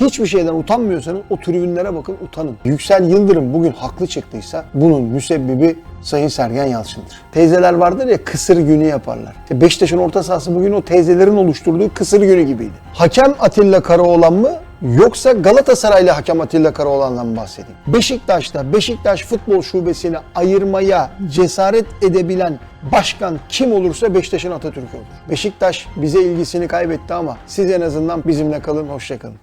hiçbir şeyden utanmıyorsanız o tribünlere bakın utanın. Yüksel Yıldırım bugün haklı çıktıysa bunun müsebbibi Sayın Sergen Yalçın'dır. Teyzeler vardır ya kısır günü yaparlar. İşte Beşiktaş'ın orta sahası bugün o teyzelerin oluşturduğu kısır günü gibiydi. Hakem Atilla Karaoğlan mı yoksa Galatasaraylı hakem Atilla Karaoğlan'dan mı bahsedeyim? Beşiktaş'ta Beşiktaş Futbol Şubesi'ni ayırmaya cesaret edebilen başkan kim olursa Beşiktaş'ın Atatürk'ü olur. Beşiktaş bize ilgisini kaybetti ama siz en azından bizimle kalın, hoşçakalın.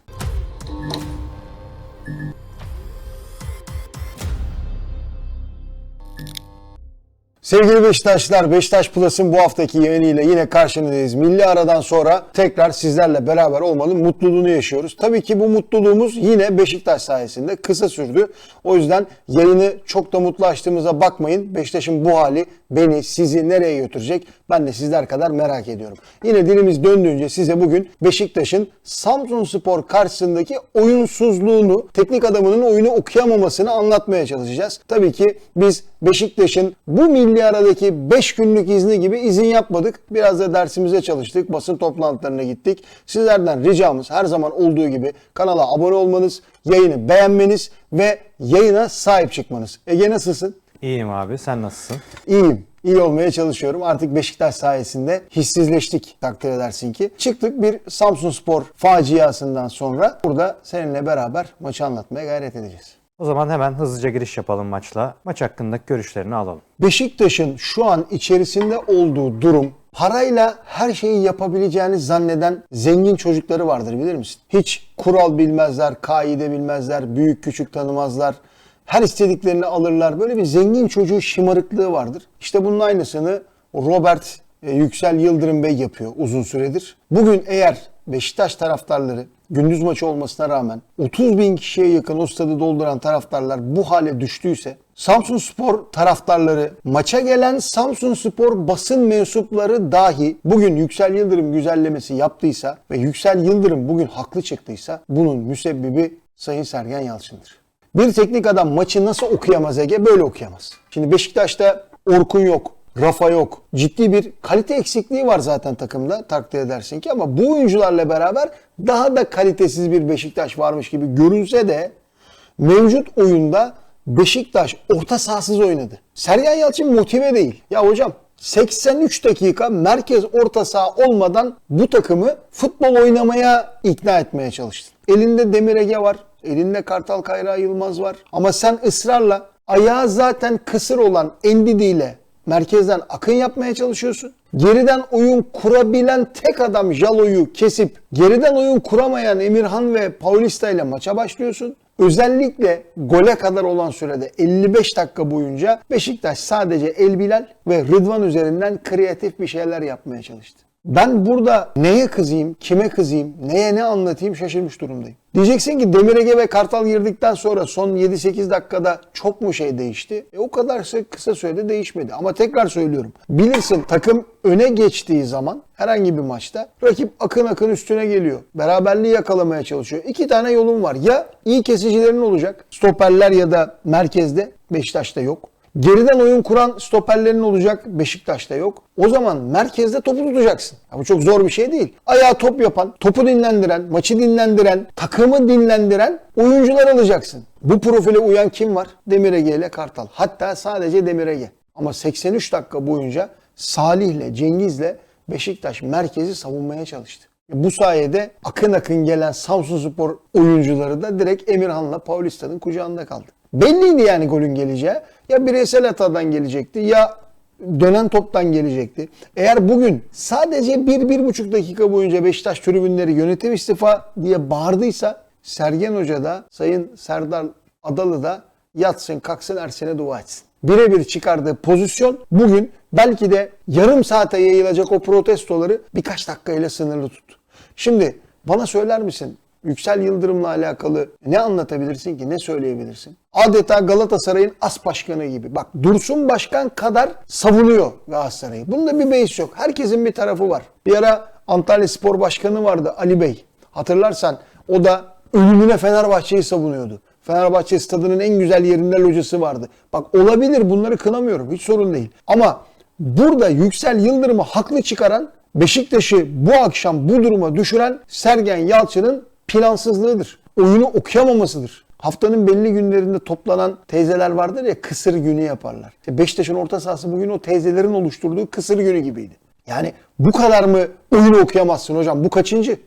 Sevgili Beşiktaşlar, Beşiktaş Plus'ın bu haftaki yayınıyla yine karşınızdayız. Milli aradan sonra tekrar sizlerle beraber olmanın mutluluğunu yaşıyoruz. Tabii ki bu mutluluğumuz yine Beşiktaş sayesinde kısa sürdü. O yüzden yayını çok da mutlu açtığımıza bakmayın. Beşiktaş'ın bu hali beni, sizi nereye götürecek ben de sizler kadar merak ediyorum. Yine dilimiz döndüğünce size bugün Beşiktaş'ın Samsun Spor karşısındaki oyunsuzluğunu, teknik adamının oyunu okuyamamasını anlatmaya çalışacağız. Tabii ki biz Beşiktaş'ın bu milli aradaki 5 günlük izni gibi izin yapmadık. Biraz da dersimize çalıştık. Basın toplantılarına gittik. Sizlerden ricamız her zaman olduğu gibi kanala abone olmanız, yayını beğenmeniz ve yayına sahip çıkmanız. Ege nasılsın? İyiyim abi sen nasılsın? İyiyim. İyi olmaya çalışıyorum. Artık Beşiktaş sayesinde hissizleştik takdir edersin ki. Çıktık bir Samsun Spor faciasından sonra burada seninle beraber maçı anlatmaya gayret edeceğiz. O zaman hemen hızlıca giriş yapalım maçla. Maç hakkındaki görüşlerini alalım. Beşiktaş'ın şu an içerisinde olduğu durum parayla her şeyi yapabileceğini zanneden zengin çocukları vardır bilir misin? Hiç kural bilmezler, kaide bilmezler, büyük küçük tanımazlar. Her istediklerini alırlar. Böyle bir zengin çocuğu şımarıklığı vardır. İşte bunun aynısını Robert e, Yüksel Yıldırım Bey yapıyor uzun süredir. Bugün eğer Beşiktaş taraftarları gündüz maçı olmasına rağmen 30 bin kişiye yakın o stadı dolduran taraftarlar bu hale düştüyse Samsun Spor taraftarları maça gelen Samsun Spor basın mensupları dahi bugün Yüksel Yıldırım güzellemesi yaptıysa ve Yüksel Yıldırım bugün haklı çıktıysa bunun müsebbibi Sayın Sergen Yalçın'dır. Bir teknik adam maçı nasıl okuyamaz Ege? Böyle okuyamaz. Şimdi Beşiktaş'ta Orkun yok. Rafa yok. Ciddi bir kalite eksikliği var zaten takımda takdir edersin ki ama bu oyuncularla beraber daha da kalitesiz bir Beşiktaş varmış gibi görünse de mevcut oyunda Beşiktaş orta sahasız oynadı. Sergen Yalçın motive değil. Ya hocam 83 dakika merkez orta saha olmadan bu takımı futbol oynamaya ikna etmeye çalıştın. Elinde Demir Ege var. Elinde Kartal Kayra Yılmaz var. Ama sen ısrarla ayağı zaten kısır olan Endidi ile merkezden akın yapmaya çalışıyorsun. Geriden oyun kurabilen tek adam Jalo'yu kesip geriden oyun kuramayan Emirhan ve Paulista ile maça başlıyorsun. Özellikle gole kadar olan sürede 55 dakika boyunca Beşiktaş sadece El Bilal ve Rıdvan üzerinden kreatif bir şeyler yapmaya çalıştı. Ben burada neye kızayım, kime kızayım, neye ne anlatayım şaşırmış durumdayım. Diyeceksin ki Demir Ege ve Kartal girdikten sonra son 7-8 dakikada çok mu şey değişti? E o kadar kısa sürede değişmedi. Ama tekrar söylüyorum. Bilirsin takım öne geçtiği zaman herhangi bir maçta rakip akın akın üstüne geliyor. Beraberliği yakalamaya çalışıyor. İki tane yolun var. Ya iyi kesicilerin olacak. Stoperler ya da merkezde. Beşiktaş'ta yok. Geriden oyun kuran stoperlerin olacak Beşiktaş'ta yok. O zaman merkezde topu tutacaksın. Ya bu çok zor bir şey değil. Ayağa top yapan, topu dinlendiren, maçı dinlendiren, takımı dinlendiren oyuncular alacaksın. Bu profile uyan kim var? Demir Ege ile Kartal. Hatta sadece Demir Ege. Ama 83 dakika boyunca Salih'le, Cengiz'le Beşiktaş merkezi savunmaya çalıştı. Bu sayede akın akın gelen Samsunspor oyuncuları da direkt Emirhan'la Paulista'nın kucağında kaldı. Belliydi yani golün geleceği. Ya bireysel hatadan gelecekti ya dönen toptan gelecekti. Eğer bugün sadece 1-1,5 dakika boyunca Beşiktaş tribünleri yönetim istifa diye bağırdıysa Sergen Hoca da Sayın Serdar Adalı da yatsın kalksın Ersen'e dua etsin. Birebir çıkardığı pozisyon bugün belki de yarım saate yayılacak o protestoları birkaç dakikayla sınırlı tuttu. Şimdi bana söyler misin Yüksel Yıldırım'la alakalı ne anlatabilirsin ki, ne söyleyebilirsin? Adeta Galatasaray'ın as başkanı gibi. Bak Dursun Başkan kadar savunuyor Galatasaray'ı. Bunda bir beis yok. Herkesin bir tarafı var. Bir ara Antalya Spor Başkanı vardı Ali Bey. Hatırlarsan o da ölümüne Fenerbahçe'yi savunuyordu. Fenerbahçe stadının en güzel yerinde locası vardı. Bak olabilir bunları kınamıyorum. Hiç sorun değil. Ama burada Yüksel Yıldırım'ı haklı çıkaran Beşiktaş'ı bu akşam bu duruma düşüren Sergen Yalçın'ın plansızlığıdır. oyunu okuyamamasıdır. Haftanın belli günlerinde toplanan teyzeler vardır ya kısır günü yaparlar. İşte Beşiktaş'ın orta sahası bugün o teyzelerin oluşturduğu kısır günü gibiydi. Yani bu kadar mı oyunu okuyamazsın hocam? Bu kaçıncı?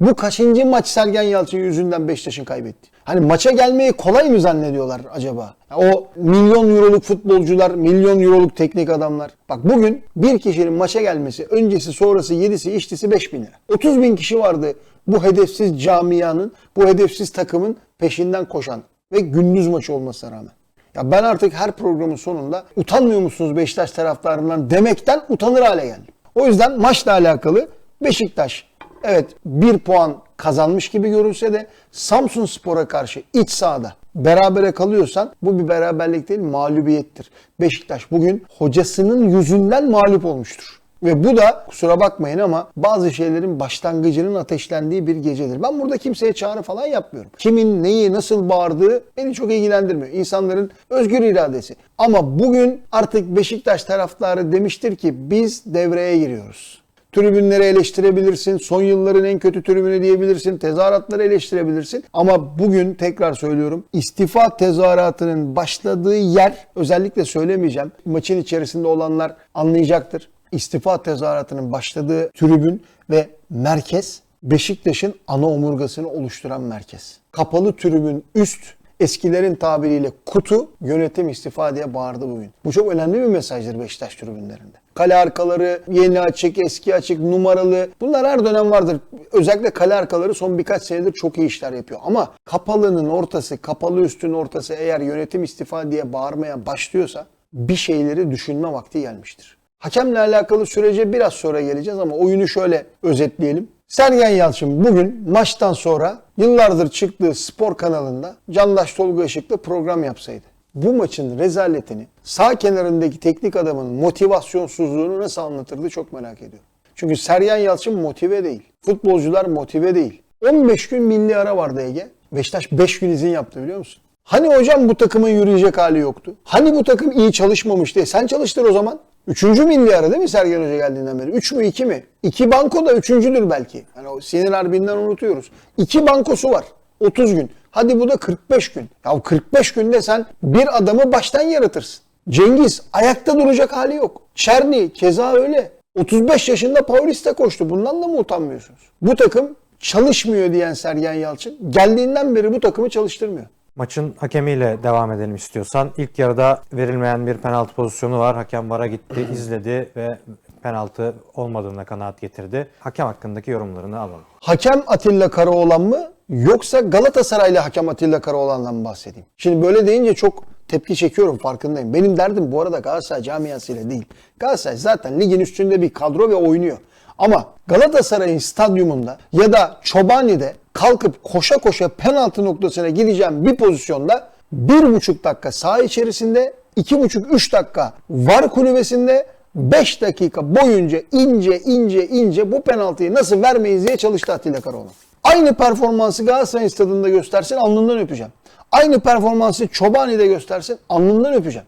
Bu kaçıncı maç Sergen Yalçın yüzünden Beşiktaş'ın kaybetti? Hani maça gelmeyi kolay mı zannediyorlar acaba? O milyon euroluk futbolcular, milyon euroluk teknik adamlar. Bak bugün bir kişinin maça gelmesi, öncesi, sonrası, yedisi, içtisi 5 bin lira. 30 bin kişi vardı bu hedefsiz camianın, bu hedefsiz takımın peşinden koşan ve gündüz maçı olmasına rağmen. Ya ben artık her programın sonunda utanmıyor musunuz Beşiktaş taraftarından demekten utanır hale geldim. O yüzden maçla alakalı Beşiktaş evet bir puan kazanmış gibi görünse de Samsun Spor'a karşı iç sahada berabere kalıyorsan bu bir beraberlik değil mağlubiyettir. Beşiktaş bugün hocasının yüzünden mağlup olmuştur. Ve bu da kusura bakmayın ama bazı şeylerin başlangıcının ateşlendiği bir gecedir. Ben burada kimseye çağrı falan yapmıyorum. Kimin neyi nasıl bağırdığı beni çok ilgilendirmiyor. İnsanların özgür iradesi. Ama bugün artık Beşiktaş taraftarı demiştir ki biz devreye giriyoruz. Tribünleri eleştirebilirsin, son yılların en kötü tribünü diyebilirsin, tezahüratları eleştirebilirsin. Ama bugün tekrar söylüyorum istifa tezahüratının başladığı yer özellikle söylemeyeceğim. Maçın içerisinde olanlar anlayacaktır. İstifa tezahüratının başladığı tribün ve merkez Beşiktaş'ın ana omurgasını oluşturan merkez. Kapalı tribün üst eskilerin tabiriyle kutu yönetim istifa diye bağırdı bugün. Bu çok önemli bir mesajdır Beşiktaş tribünlerinde. Kale arkaları yeni açık, eski açık, numaralı. Bunlar her dönem vardır. Özellikle kale arkaları son birkaç senedir çok iyi işler yapıyor. Ama kapalının ortası, kapalı üstün ortası eğer yönetim istifa diye bağırmaya başlıyorsa bir şeyleri düşünme vakti gelmiştir. Hakemle alakalı sürece biraz sonra geleceğiz ama oyunu şöyle özetleyelim. Sergen Yalçın bugün maçtan sonra yıllardır çıktığı spor kanalında Candaş Tolga Işık'la program yapsaydı. Bu maçın rezaletini sağ kenarındaki teknik adamın motivasyonsuzluğunu nasıl anlatırdı çok merak ediyorum. Çünkü Sergen Yalçın motive değil. Futbolcular motive değil. 15 gün milli ara vardı Ege. Beşiktaş 5 gün izin yaptı biliyor musun? Hani hocam bu takımın yürüyecek hali yoktu? Hani bu takım iyi çalışmamıştı? Sen çalıştır o zaman. Üçüncü milli ara değil mi Sergen Hoca geldiğinden beri? Üç mü iki mi? İki banko da üçüncüdür belki. Yani o sinir harbinden unutuyoruz. İki bankosu var. 30 gün. Hadi bu da 45 gün. Ya 45 günde sen bir adamı baştan yaratırsın. Cengiz ayakta duracak hali yok. Çerni keza öyle. 35 yaşında Paulista koştu. Bundan da mı utanmıyorsunuz? Bu takım çalışmıyor diyen Sergen Yalçın geldiğinden beri bu takımı çalıştırmıyor. Maçın hakemiyle devam edelim istiyorsan. İlk yarıda verilmeyen bir penaltı pozisyonu var. Hakem VAR'a gitti, izledi ve penaltı olmadığına kanaat getirdi. Hakem hakkındaki yorumlarını alalım. Hakem Atilla Karaoğlan mı yoksa Galatasaraylı hakem Atilla Karaoğlan'dan mı bahsedeyim? Şimdi böyle deyince çok tepki çekiyorum farkındayım. Benim derdim bu arada Galatasaray camiasıyla değil. Galatasaray zaten ligin üstünde bir kadro ve oynuyor. Ama Galatasaray'ın stadyumunda ya da Çobani'de kalkıp koşa koşa penaltı noktasına gideceğim bir pozisyonda bir buçuk dakika saha içerisinde, iki buçuk üç dakika var kulübesinde 5 dakika boyunca ince ince ince bu penaltıyı nasıl vermeyiz diye çalıştı Atilla Karaoğlan. Aynı performansı Galatasaray stadında göstersin alnından öpeceğim. Aynı performansı Çobani'de göstersin alnından öpeceğim.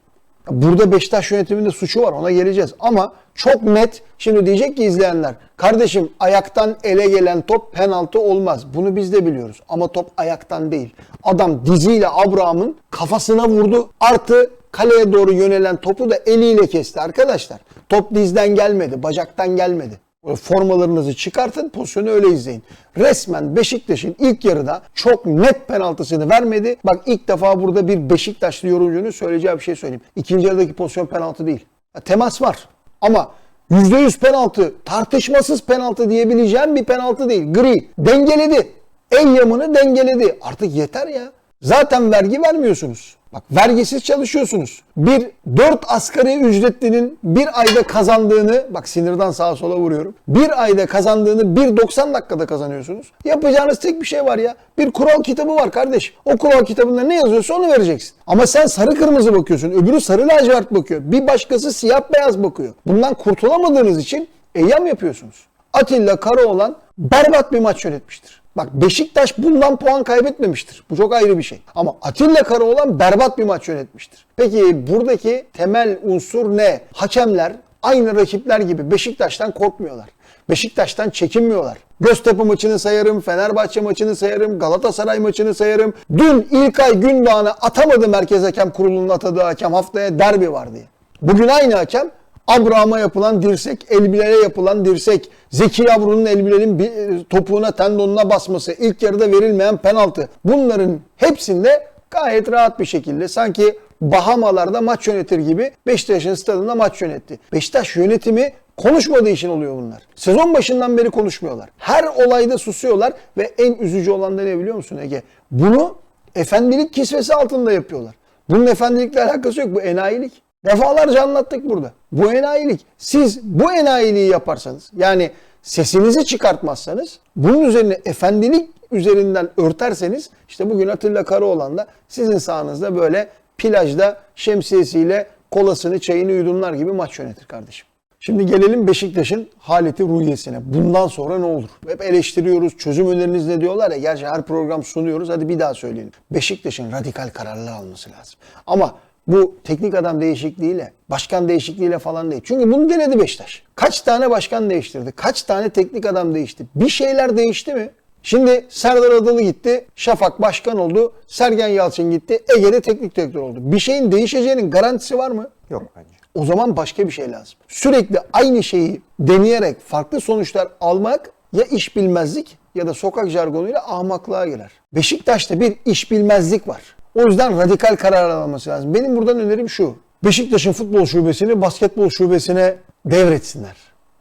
Burada Beşiktaş yönetiminde suçu var ona geleceğiz. Ama çok net şimdi diyecek ki izleyenler kardeşim ayaktan ele gelen top penaltı olmaz. Bunu biz de biliyoruz ama top ayaktan değil. Adam diziyle Abraham'ın kafasına vurdu artı kaleye doğru yönelen topu da eliyle kesti arkadaşlar. Top dizden gelmedi bacaktan gelmedi. Formalarınızı çıkartın pozisyonu öyle izleyin. Resmen Beşiktaş'ın ilk yarıda çok net penaltısını vermedi. Bak ilk defa burada bir Beşiktaşlı yorumcunun söyleyeceği bir şey söyleyeyim. İkinci yarıdaki pozisyon penaltı değil. Ya, temas var ama %100 penaltı, tartışmasız penaltı diyebileceğim bir penaltı değil. Gri. Dengeledi. El yamını dengeledi. Artık yeter ya. Zaten vergi vermiyorsunuz. Bak vergisiz çalışıyorsunuz. Bir 4 asgari ücretlinin bir ayda kazandığını, bak sinirden sağa sola vuruyorum. Bir ayda kazandığını bir 90 dakikada kazanıyorsunuz. Yapacağınız tek bir şey var ya. Bir kural kitabı var kardeş. O kural kitabında ne yazıyorsa onu vereceksin. Ama sen sarı kırmızı bakıyorsun. Öbürü sarı lacivert bakıyor. Bir başkası siyah beyaz bakıyor. Bundan kurtulamadığınız için eyyam yapıyorsunuz. Atilla Karaoğlan berbat bir maç yönetmiştir. Bak Beşiktaş bundan puan kaybetmemiştir. Bu çok ayrı bir şey. Ama Atilla Karaoğlan berbat bir maç yönetmiştir. Peki buradaki temel unsur ne? Hakemler aynı rakipler gibi Beşiktaş'tan korkmuyorlar. Beşiktaş'tan çekinmiyorlar. Göztepe maçını sayarım, Fenerbahçe maçını sayarım, Galatasaray maçını sayarım. Dün İlkay Gündoğan'ı atamadı Merkez Hakem Kurulu'nun atadığı hakem haftaya derbi var diye. Bugün aynı hakem Abraham'a yapılan dirsek, Elbiler'e yapılan dirsek, Zeki Yavru'nun Elbiler'in e, topuğuna, tendonuna basması, ilk yarıda verilmeyen penaltı. Bunların hepsinde gayet rahat bir şekilde sanki Bahamalarda maç yönetir gibi Beşiktaş'ın stadında maç yönetti. Beşiktaş yönetimi konuşmadığı için oluyor bunlar. Sezon başından beri konuşmuyorlar. Her olayda susuyorlar ve en üzücü olan da ne biliyor musun Ege? Bunu efendilik kisvesi altında yapıyorlar. Bunun efendilikle alakası yok. Bu enayilik. Defalarca anlattık burada. Bu enayilik. Siz bu enayiliği yaparsanız yani sesinizi çıkartmazsanız bunun üzerine efendilik üzerinden örterseniz işte bugün Atilla Karaoğlan da sizin sahanızda böyle plajda şemsiyesiyle kolasını çayını yudumlar gibi maç yönetir kardeşim. Şimdi gelelim Beşiktaş'ın haleti ruhiyesine. Bundan sonra ne olur? Hep eleştiriyoruz, çözüm öneriniz ne diyorlar ya. Gerçi her program sunuyoruz. Hadi bir daha söyleyelim. Beşiktaş'ın radikal kararlar alması lazım. Ama bu teknik adam değişikliğiyle, başkan değişikliğiyle falan değil. Çünkü bunu denedi Beşiktaş. Kaç tane başkan değiştirdi? Kaç tane teknik adam değişti? Bir şeyler değişti mi? Şimdi Serdar Adalı gitti, Şafak başkan oldu, Sergen Yalçın gitti, Ege'de teknik direktör oldu. Bir şeyin değişeceğinin garantisi var mı? Yok bence. O zaman başka bir şey lazım. Sürekli aynı şeyi deneyerek farklı sonuçlar almak ya iş bilmezlik ya da sokak jargonuyla ahmaklığa girer. Beşiktaş'ta bir iş bilmezlik var. O yüzden radikal karar alınması lazım. Benim buradan önerim şu. Beşiktaş'ın futbol şubesini basketbol şubesine devretsinler.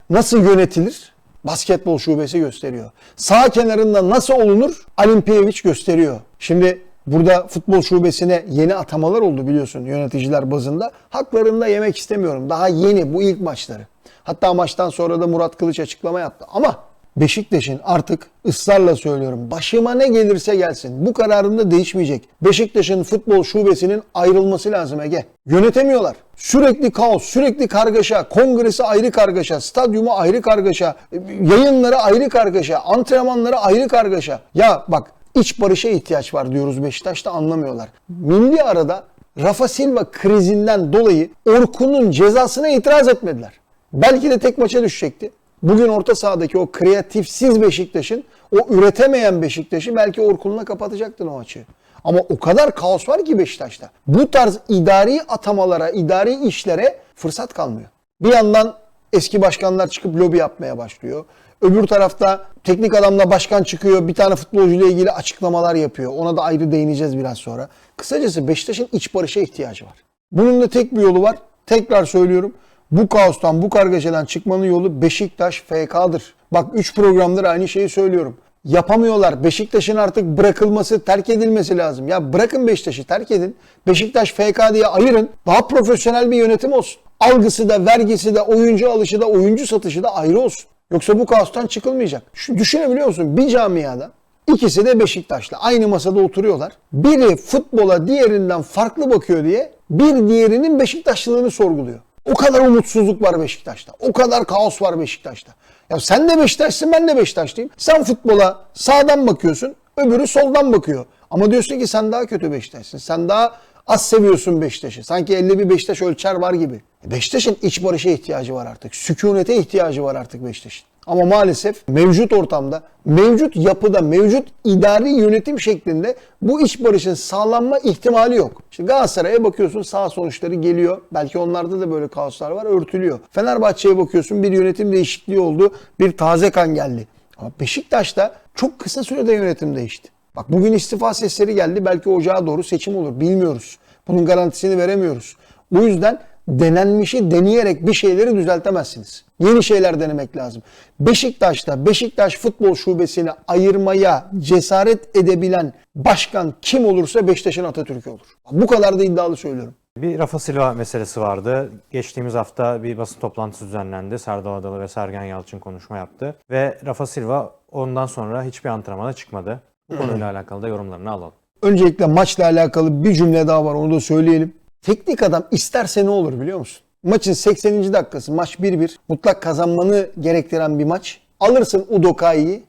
Nasıl yönetilir? Basketbol şubesi gösteriyor. Sağ kenarında nasıl olunur? Alimpiyeviç gösteriyor. Şimdi Burada futbol şubesine yeni atamalar oldu biliyorsun yöneticiler bazında. Haklarında yemek istemiyorum. Daha yeni bu ilk maçları. Hatta maçtan sonra da Murat Kılıç açıklama yaptı. Ama Beşiktaş'ın artık ısrarla söylüyorum başıma ne gelirse gelsin bu kararında değişmeyecek. Beşiktaş'ın futbol şubesinin ayrılması lazım Ege. Yönetemiyorlar. Sürekli kaos, sürekli kargaşa, kongresi ayrı kargaşa, stadyumu ayrı kargaşa, yayınları ayrı kargaşa, antrenmanları ayrı kargaşa. Ya bak iç barışa ihtiyaç var diyoruz Beşiktaş'ta anlamıyorlar. Milli arada Rafa Silva krizinden dolayı Orkun'un cezasına itiraz etmediler. Belki de tek maça düşecekti. Bugün orta sahadaki o kreatifsiz Beşiktaş'ın, o üretemeyen Beşiktaş'ı belki Orkun'la kapatacaktın o maçı. Ama o kadar kaos var ki Beşiktaş'ta. Bu tarz idari atamalara, idari işlere fırsat kalmıyor. Bir yandan eski başkanlar çıkıp lobi yapmaya başlıyor. Öbür tarafta teknik adamla başkan çıkıyor. Bir tane futbolcuyla ilgili açıklamalar yapıyor. Ona da ayrı değineceğiz biraz sonra. Kısacası Beşiktaş'ın iç barışa ihtiyacı var. Bunun da tek bir yolu var. Tekrar söylüyorum. Bu kaostan, bu kargaşadan çıkmanın yolu Beşiktaş FK'dır. Bak 3 programdır aynı şeyi söylüyorum. Yapamıyorlar. Beşiktaş'ın artık bırakılması, terk edilmesi lazım. Ya bırakın Beşiktaş'ı, terk edin. Beşiktaş FK diye ayırın. Daha profesyonel bir yönetim olsun. Algısı da, vergisi de, oyuncu alışı da, oyuncu satışı da ayrı olsun. Yoksa bu kaostan çıkılmayacak. Şu düşünebiliyor musun? Bir camiada ikisi de Beşiktaşlı. Aynı masada oturuyorlar. Biri futbola diğerinden farklı bakıyor diye bir diğerinin Beşiktaşlılığını sorguluyor. O kadar umutsuzluk var Beşiktaş'ta. O kadar kaos var Beşiktaş'ta. Ya sen de Beşiktaşlısın ben de Beşiktaşlıyım. Sen futbola sağdan bakıyorsun öbürü soldan bakıyor. Ama diyorsun ki sen daha kötü Beşiktaşlısın. Sen daha az seviyorsun Beşiktaş'ı. Sanki elde bir Beşiktaş ölçer var gibi. Beşiktaş'ın iç barışa ihtiyacı var artık. Sükunete ihtiyacı var artık Beşiktaş'ın. Ama maalesef mevcut ortamda, mevcut yapıda, mevcut idari yönetim şeklinde bu iç barışın sağlanma ihtimali yok. Şimdi Galatasaray'a bakıyorsun sağ sonuçları geliyor. Belki onlarda da böyle kaoslar var örtülüyor. Fenerbahçe'ye bakıyorsun bir yönetim değişikliği oldu. Bir taze kan geldi. Ama Beşiktaş'ta çok kısa sürede yönetim değişti. Bak bugün istifa sesleri geldi. Belki ocağa doğru seçim olur. Bilmiyoruz. Bunun garantisini veremiyoruz. O yüzden denenmişi deneyerek bir şeyleri düzeltemezsiniz. Yeni şeyler denemek lazım. Beşiktaş'ta Beşiktaş Futbol Şubesi'ni ayırmaya cesaret edebilen başkan kim olursa Beşiktaş'ın Atatürk'ü olur. Bu kadar da iddialı söylüyorum. Bir Rafa Silva meselesi vardı. Geçtiğimiz hafta bir basın toplantısı düzenlendi. Serdar Adalı ve Sergen Yalçın konuşma yaptı. Ve Rafa Silva ondan sonra hiçbir antrenmana çıkmadı. Bu konuyla alakalı da yorumlarını alalım. Öncelikle maçla alakalı bir cümle daha var onu da söyleyelim. Teknik adam isterse ne olur biliyor musun? Maçın 80. dakikası maç 1-1 mutlak kazanmanı gerektiren bir maç. Alırsın Udokai'yi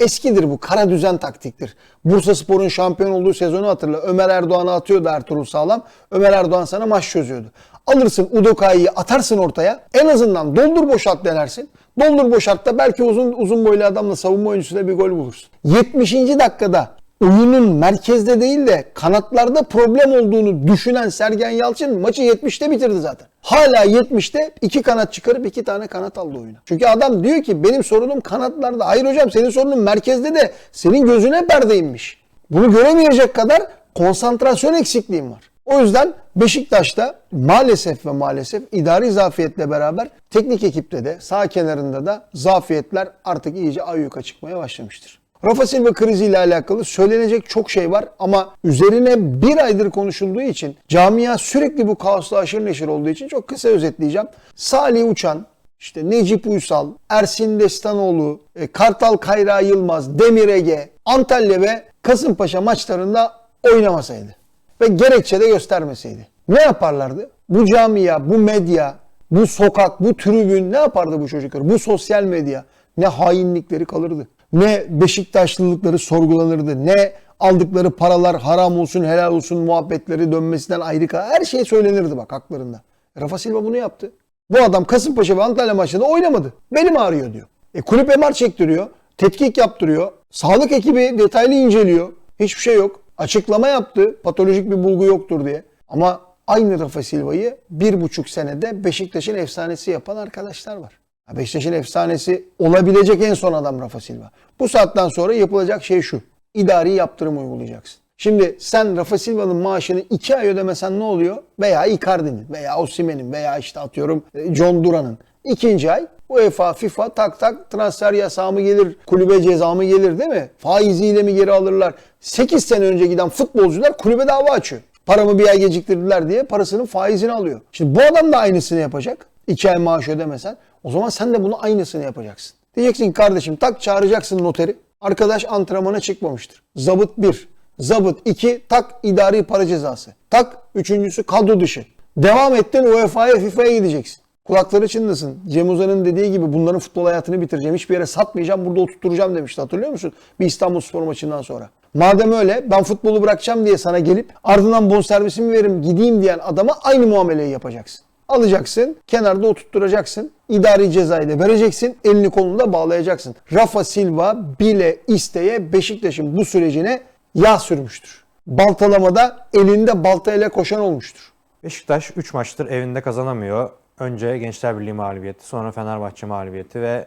Eskidir bu. Kara düzen taktiktir. Bursa Spor'un şampiyon olduğu sezonu hatırla. Ömer Erdoğan'ı atıyordu Ertuğrul Sağlam. Ömer Erdoğan sana maç çözüyordu. Alırsın Udokai'yi atarsın ortaya. En azından doldur boşalt denersin. Doldur boşalt da belki uzun uzun boylu adamla savunma oyuncusuyla bir gol bulursun. 70. dakikada oyunun merkezde değil de kanatlarda problem olduğunu düşünen Sergen Yalçın maçı 70'te bitirdi zaten. Hala 70'te iki kanat çıkarıp iki tane kanat aldı oyuna. Çünkü adam diyor ki benim sorunum kanatlarda. Hayır hocam senin sorunun merkezde de senin gözüne perde inmiş. Bunu göremeyecek kadar konsantrasyon eksikliğim var. O yüzden Beşiktaş'ta maalesef ve maalesef idari zafiyetle beraber teknik ekipte de sağ kenarında da zafiyetler artık iyice ayyuka çıkmaya başlamıştır. Rafa Silva kriziyle alakalı söylenecek çok şey var ama üzerine bir aydır konuşulduğu için camia sürekli bu kaosla aşırı neşir olduğu için çok kısa özetleyeceğim. Salih Uçan, işte Necip Uysal, Ersin Destanoğlu, e, Kartal Kayra Yılmaz, Demir Ege, Antalya ve Kasımpaşa maçlarında oynamasaydı ve gerekçe de göstermeseydi. Ne yaparlardı? Bu camia, bu medya, bu sokak, bu tribün ne yapardı bu çocuklar? Bu sosyal medya ne hainlikleri kalırdı. Ne Beşiktaşlılıkları sorgulanırdı. Ne aldıkları paralar haram olsun helal olsun muhabbetleri dönmesinden ayrı her şey söylenirdi bak haklarında. Rafa Silva bunu yaptı. Bu adam Kasımpaşa ve Antalya maçında oynamadı. Benim ağrıyor diyor. E kulüp MR çektiriyor. Tetkik yaptırıyor. Sağlık ekibi detaylı inceliyor. Hiçbir şey yok. Açıklama yaptı. Patolojik bir bulgu yoktur diye. Ama aynı Rafa Silva'yı bir buçuk senede Beşiktaş'ın efsanesi yapan arkadaşlar var. Beşiktaş'ın efsanesi olabilecek en son adam Rafa Silva. Bu saatten sonra yapılacak şey şu. İdari yaptırım uygulayacaksın. Şimdi sen Rafa Silva'nın maaşını iki ay ödemesen ne oluyor? Veya Icardi'nin veya Osimhen'in veya işte atıyorum e, John Duran'ın. İkinci ay UEFA, FIFA tak tak transfer yasağı mı gelir, kulübe ceza mı gelir değil mi? Faiziyle mi geri alırlar? 8 sene önce giden futbolcular kulübe dava açıyor. Paramı bir ay geciktirdiler diye parasının faizini alıyor. Şimdi bu adam da aynısını yapacak. 2 ay maaş ödemesen. O zaman sen de bunu aynısını yapacaksın. Diyeceksin ki kardeşim tak çağıracaksın noteri. Arkadaş antrenmana çıkmamıştır. Zabıt 1. Zabıt 2. Tak idari para cezası. Tak üçüncüsü kadro dışı. Devam ettin UEFA'ya FIFA'ya gideceksin. Kulakları çınlasın. Cem Uzan'ın dediği gibi bunların futbol hayatını bitireceğim. Hiçbir yere satmayacağım burada oturtturacağım demişti hatırlıyor musun? Bir İstanbul Spor maçından sonra. Madem öyle ben futbolu bırakacağım diye sana gelip ardından bonservisimi veririm gideyim diyen adama aynı muameleyi yapacaksın. Alacaksın, kenarda oturtturacaksın, idari cezayı da vereceksin, elini kolunu da bağlayacaksın. Rafa Silva bile isteye Beşiktaş'ın bu sürecine yağ sürmüştür. Baltalamada elinde baltayla koşan olmuştur. Beşiktaş 3 maçtır evinde kazanamıyor. Önce Gençler Birliği mağlubiyeti, sonra Fenerbahçe mağlubiyeti ve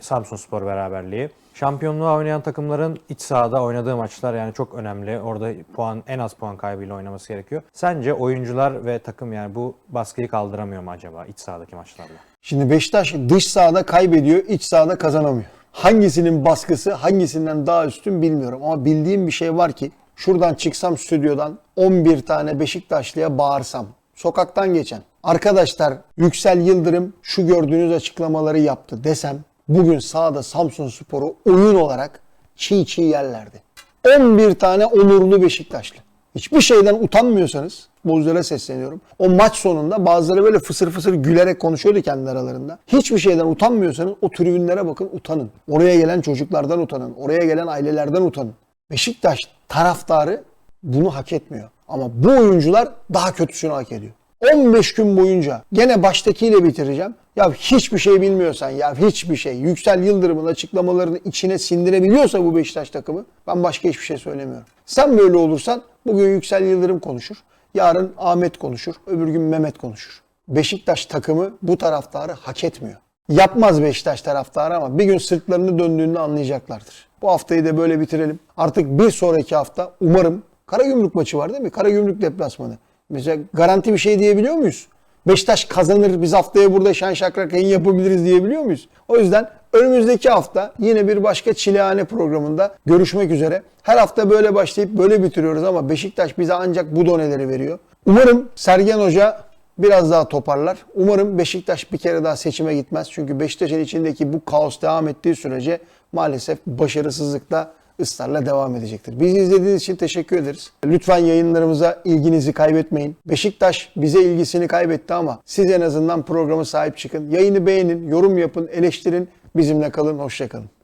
Samsunspor beraberliği. Şampiyonluğa oynayan takımların iç sahada oynadığı maçlar yani çok önemli. Orada puan en az puan kaybıyla oynaması gerekiyor. Sence oyuncular ve takım yani bu baskıyı kaldıramıyor mu acaba iç sahadaki maçlarda? Şimdi Beşiktaş dış sahada kaybediyor, iç sahada kazanamıyor. Hangisinin baskısı hangisinden daha üstün bilmiyorum ama bildiğim bir şey var ki şuradan çıksam stüdyodan 11 tane Beşiktaşlıya bağırsam sokaktan geçen arkadaşlar Yüksel Yıldırım şu gördüğünüz açıklamaları yaptı desem bugün sahada Samsun Spor'u oyun olarak çiğ çiğ yerlerdi. 11 tane onurlu Beşiktaşlı. Hiçbir şeyden utanmıyorsanız futbolculara sesleniyorum. O maç sonunda bazıları böyle fısır fısır gülerek konuşuyordu kendi aralarında. Hiçbir şeyden utanmıyorsanız o tribünlere bakın utanın. Oraya gelen çocuklardan utanın. Oraya gelen ailelerden utanın. Beşiktaş taraftarı bunu hak etmiyor. Ama bu oyuncular daha kötüsünü hak ediyor. 15 gün boyunca gene baştakiyle bitireceğim. Ya hiçbir şey bilmiyorsan ya hiçbir şey. Yüksel Yıldırım'ın açıklamalarını içine sindirebiliyorsa bu Beşiktaş takımı ben başka hiçbir şey söylemiyorum. Sen böyle olursan bugün Yüksel Yıldırım konuşur. Yarın Ahmet konuşur. Öbür gün Mehmet konuşur. Beşiktaş takımı bu taraftarı hak etmiyor. Yapmaz Beşiktaş taraftarı ama bir gün sırtlarını döndüğünde anlayacaklardır. Bu haftayı da böyle bitirelim. Artık bir sonraki hafta umarım Karagümrük maçı var değil mi? Karagümrük deplasmanı. Mesela garanti bir şey diyebiliyor muyuz? Beşiktaş kazanır biz haftaya burada şen şakrak yayın yapabiliriz diyebiliyor muyuz? O yüzden önümüzdeki hafta yine bir başka çilehane programında görüşmek üzere. Her hafta böyle başlayıp böyle bitiriyoruz ama Beşiktaş bize ancak bu doneleri veriyor. Umarım Sergen Hoca biraz daha toparlar. Umarım Beşiktaş bir kere daha seçime gitmez. Çünkü Beşiktaş'ın içindeki bu kaos devam ettiği sürece maalesef başarısızlıkla ısrarla devam edecektir. Bizi izlediğiniz için teşekkür ederiz. Lütfen yayınlarımıza ilginizi kaybetmeyin. Beşiktaş bize ilgisini kaybetti ama siz en azından programı sahip çıkın. Yayını beğenin, yorum yapın, eleştirin. Bizimle kalın, hoşçakalın.